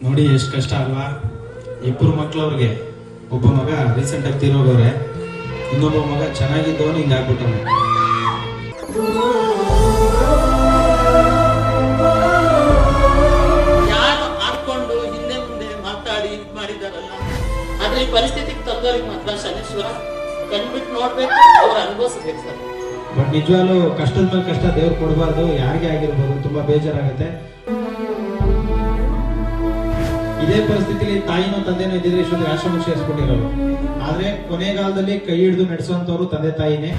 ನೋಡಿ ಎಷ್ಟು ಕಷ್ಟ ಅಲ್ವಾ? ಇಬ್ಬರು ಮಕ್ಳವ್ರಿಗೆ. ಒಬ್ಬ ಮಗ ರೀಸೆಂಟ್ ಆಗಿ ತೀರೋಗವ್ರೆ. ಇನ್ನೊಬ್ಬ ಮಗ ಚೆನ್ನಾಗಿದ್ದವನು ಹಿಂಗಾಗ್ಬಿಟ್ಟವನು ಯಾರು ಆಡ್ಕೊಂಡು ಹಿಂದೆ ಮುಂದೆ ಮಾತಾಡಿ ಇದು ಮಾಡಿದಾರಲ್ಲ? ಆದ್ರೆ ಈ ಪರಿಸ್ಥಿತಿಗೆ ತಂದವ್ರಿಗೆ ಮಾತ್ರ ಶನೇಶ್ವರ ಕಣ್ಬಿಟ್ಟು ನೋಡ್ಬೇಕು ಅವ್ರ ಅನುಭವಿಸ್ಬೇಕು ಸರ್. ಬಟ್ ನಿಜವಾಗ್ಲೂ ಕಷ್ಟದ ಮೇಲೆ ಕಷ್ಟ ದೇವ್ರು ಕೊಡಬಾರ್ದು ಯಾರಿಗೆ ಆಗಿರ್ಬೋದು ತುಂಬಾ ಬೇಜಾರಾಗುತ್ತೆ. ಇದೇ ಪರಿಸ್ಥಿತಿಲಿ ತಾಯಿನೂ ತಂದೆನೂ ಇದ್ದಿದ್ರೆ ಇಷ್ಟೊಂದು ಆಶ್ರಮ ಸೇರಿಸ್ಬಿಟ್ಟಿರೋರು ಆದ್ರೆ ಕೊನೆಗಾಲದಲ್ಲಿ ಕೈ ಹಿಡಿದು ನಡೆಸುವಂತವ್ರು ತಂದೆ ತಾಯಿನೇ.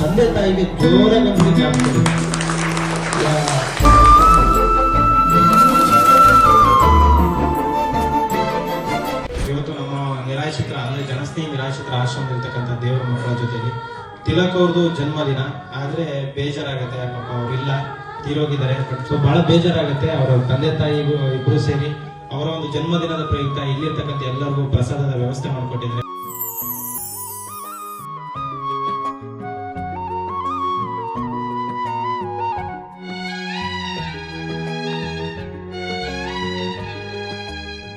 ತಂದೆ ತಾಯಿಗೆ ಜೋರ ಇವತ್ತು ನಮ್ಮ ನಿರಾಶ್ರಿತರ, ಅಂದ್ರೆ ಜನಸ್ನೇಹಿ ನಿರಾಶ್ರಿತರ ಆಶ್ರಮದಲ್ಲಿರ್ತಕ್ಕಂಥ ದೇವರ ಮಕ್ಕಳ ಜೊತೆಲಿ ತಿಲಕ್ ಅವ್ರದ್ದು ಜನ್ಮದಿನ. ಆದ್ರೆ ಬೇಜಾರಾಗತ್ತೆ, ಪಾಪ ಅವ್ರಿಲ್ಲ ತೀರೋಗಿದ್ದಾರೆ ಸೊ ಬಹಳ ಬೇಜಾರಾಗುತ್ತೆ, ಅವರ ತಂದೆ ತಾಯಿ ಇಬ್ರು ಸೇರಿ ಅವರ ಒಂದು ಜನ್ಮದಿನದ ಪ್ರಯುಕ್ತ ಇಲ್ಲಿರ್ತಕ್ಕಂಥ ಎಲ್ಲರಿಗೂ ಪ್ರಸಾದದ ವ್ಯವಸ್ಥೆ ಮಾಡಿಕೊಟ್ಟಿದ್ದಾರೆ.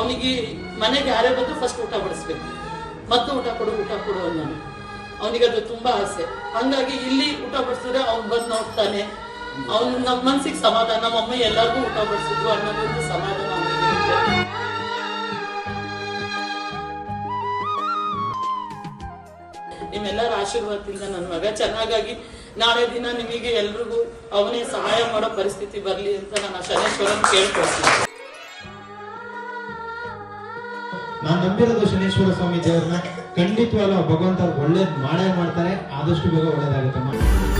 ಅವನಿಗೆ ಮನೆಗೆ ಯಾರೇ ಬಂದು ಫಸ್ಟ್ ಊಟ ಬಡಿಸ್ಬೇಕು ಮತ್ತೆ ಊಟ ಕೊಡು ಊಟ ಕೊಡು ಅನ್ನೋನು. ಅವನಿಗೆ ಅದು ತುಂಬಾ ಆಸೆ. ಹಂಗಾಗಿ ಇಲ್ಲಿ ಊಟ ಬಡಿಸಿದ್ರೆ ಅವ್ನು ಬಂದು ನೋಡ್ತಾನೆ. ಅವ್ನು ನಮ್ಮ ಮನ್ಸಿಗೆ ಸಮಾಧಾನ ನಮ್ಮ ಅಮ್ಮ ಎಲ್ಲರಿಗೂ ಊಟ ಬಡಿಸಿದ್ರು ಅನ್ನೋದೊಂದು ಸಮಾಧಾನ. ನಿಮ್ಮೆಲ್ಲರ ಆಶೀರ್ವಾದದಿಂದ ನನ್ನ ಮಗ ಚೆನ್ನಾಗಾಗಿ ನಾಳೆ ದಿನ ನಿಮಗೆ ಎಲ್ರಿಗೂ ಅವನೇ ಸಹಾಯ ಮಾಡೋ ಪರಿಸ್ಥಿತಿ ಬರಲಿ ಅಂತ ನಾನು ಶನೇಶ್ವರನ್ ಕೇಳ್ಕೊಳ್ತೀನಿ. ನಾನು ನಂಬಿರೋದು ಶನೇಶ್ವರ ಸ್ವಾಮಿ ದೇವ್ರನ್ನ ಖಂಡಿತವಾಗ್ಲೂ ಭಗವಂತ ಒಳ್ಳೇದ್ ಮಾಡೇ ಮಾಡ್ತಾರೆ. ಆದಷ್ಟು ಬೇಗ ಒಳ್ಳೇದಾಗುತ್ತೆ.